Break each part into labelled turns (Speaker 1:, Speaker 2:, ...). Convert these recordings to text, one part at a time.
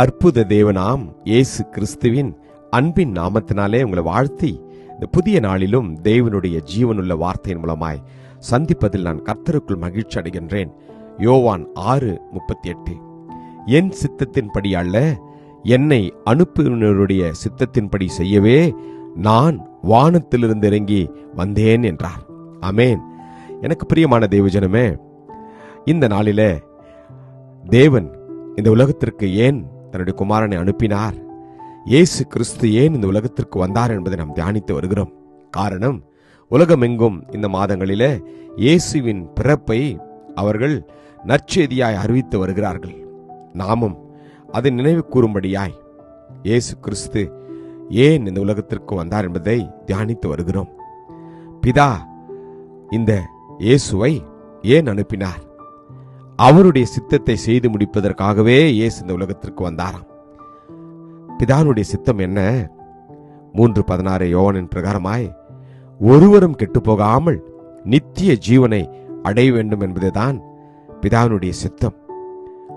Speaker 1: அற்புத தேவனாம் இயேசு கிறிஸ்துவின் அன்பின் நாமத்தினாலே உங்களை வாழ்த்தி இந்த புதிய நாளிலும் தேவனுடைய ஜீவனுள்ள வார்த்தையின் மூலமாய் சந்திப்பதில் நான் கர்த்தருக்குள் மகிழ்ச்சி அடைகின்றேன். யோவான் ஆறு முப்பத்தி எட்டு என் சித்தத்தின்படி அல்ல என்னை அனுப்பினருடைய சித்தத்தின்படி செய்யவே நான் வானத்திலிருந்து இறங்கி வந்தேன் என்றார். அமேன் எனக்கு பிரியமான தேவஜனமே இந்த நாளில தேவன் இந்த உலகத்திற்கு ஏன் தன்னுடைய குமாரனை அனுப்பினார். இயேசு கிறிஸ்து ஏன் இந்த உலகத்திற்கு வந்தார் என்பதை நாம் தியானித்து வருகிறோம். காரணம் உலகமெங்கும் இந்த மாதங்களிலே இயேசுவின் பிறப்பை அவர்கள் நற்செய்தியாய் அறிவித்து வருகிறார்கள். நாமும் அதை நினைவு கூறும்படியாய் இயேசு கிறிஸ்து ஏன் இந்த உலகத்திற்கு வந்தார் என்பதை தியானித்து வருகிறோம். பிதா இந்த இயேசுவை ஏன் அனுப்பினார்? அவருடைய சித்தத்தை செய்து முடிப்பதற்காகவே இயேசு இந்த உலகத்திற்கு வந்தாராம். பிதானுடைய சித்தம் என்ன? மூன்று பதினாறு யோவனின் பிரகாரமாய் ஒருவரும் கெட்டுப்போகாமல் நித்திய ஜீவனை அடைய வேண்டும் என்பதுதான் பிதாவினுடைய சித்தம்.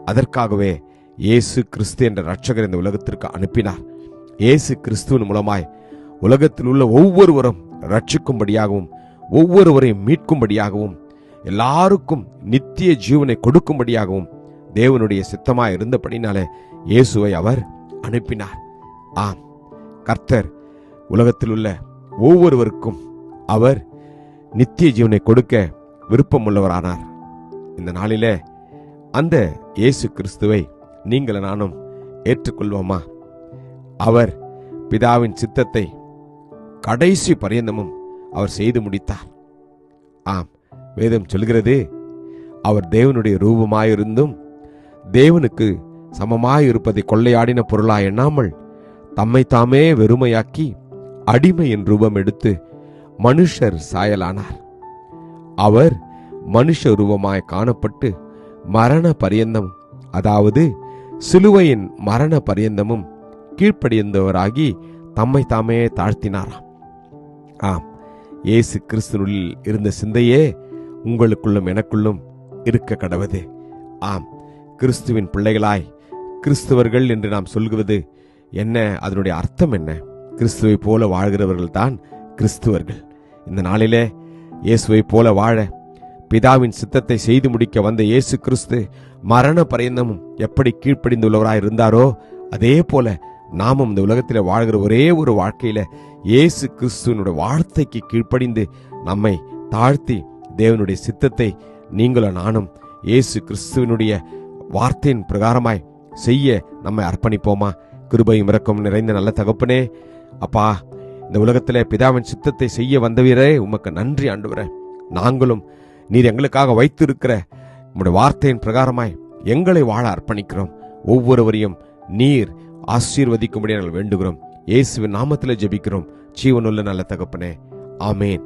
Speaker 1: அதற்காகவே இயேசு கிறிஸ்து என்ற ரட்சகர் இந்த உலகத்திற்கு அனுப்பினார். இயேசு கிறிஸ்துவின் மூலமாய் உலகத்தில் உள்ள ஒவ்வொருவரும் ரட்சிக்கும்படியாகவும் ஒவ்வொருவரையும் மீட்கும்படியாகவும் எல்லாருக்கும் நித்திய ஜீவனை கொடுக்கும்படியாகவும் தேவனுடைய சித்தமாக இருந்தபடினாலே இயேசுவை அவர் அனுப்பினார். ஆம். கர்த்தர் உலகத்தில் உள்ள ஒவ்வொருவருக்கும் அவர் நித்திய ஜீவனை கொடுக்க விருப்பமுள்ளவரானார். இந்த நாளிலே அந்த இயேசு கிறிஸ்துவை நீங்கள் நானும் ஏற்றுக்கொள்வோமா? அவர் பிதாவின் சித்தத்தை கடைசி பரியந்தமும் அவர் செய்து முடித்தார். ஆம். வேதம் சொல்கிறதே அவர் தேவனுடைய ரூபமாயிருந்தும் தேவனுக்கு சமமாயிருப்பதை கொள்ளையாடின பொருளாய் எண்ணாமல் தம்மை தாமே வெறுமையாக்கி அடிமையின் ரூபம் எடுத்து மனுஷர் சாயலானார். அவர் மனுஷ ரூபமாய் காணப்பட்டு மரண பரியந்தம் அதாவது சிலுவையின் மரண பரியந்தமும் கீழ்ப்படியந்தவராகி தம்மை தாமே தாழ்த்தினாராம். ஆம் இயேசு கிறிஸ்துனுள் இருந்த சிந்தையே உங்களுக்குள்ளும் எனக்குள்ளும் இருக்க கடவது ஆம் கிறிஸ்துவின் பிள்ளைகளாய் கிறிஸ்துவர்கள் என்று நாம் சொல்கிறது என்ன? அதனுடைய அர்த்தம் என்ன? கிறிஸ்துவை போல வாழ்கிறவர்கள் தான் கிறிஸ்துவர்கள். இந்த நாளிலே இயேசுவை போல வாழ பிதாவின் சித்தத்தை செய்து முடிக்க வந்த இயேசு கிறிஸ்து மரண பரியந்தமும் எப்படி கீழ்ப்படிந்துள்ளவராய் இருந்தாரோ அதே போல நாமும் இந்த உலகத்தில் வாழ்கிற ஒரே ஒரு வாழ்க்கையில இயேசு கிறிஸ்துவனுடைய வார்த்தைக்கு கீழ்ப்படிந்து நம்மை தாழ்த்தி தேவனுடைய சித்தத்தை நீங்களும் நானும் இயேசு கிறிஸ்துவனுடைய வார்த்தையின் பிரகாரமாய் செய்ய நம்மை அர்ப்பணிப்போமா? கிருபையும் இறக்கம் நிறைந்த நல்ல தகப்பனே அப்பா இந்த உலகத்தில் பிதாவின் சித்தத்தை செய்ய வந்தவீரே உமக்கு நன்றி ஆண்டவரே. நாங்களும் நீர் எங்களுக்காக வைத்திருக்கிற உம்முடைய வார்த்தையின் பிரகாரமாய் எங்களை வாழ அர்ப்பணிக்கிறோம். ஒவ்வொருவரையும் நீர் ஆசீர்வதிக்கும்படி நாங்கள் வேண்டுகிறோம். இயேசுவின் நாமத்தில் ஜெபிக்கிறோம். ஜீவனுள்ள நல்ல தகப்பனே ஆமேன்.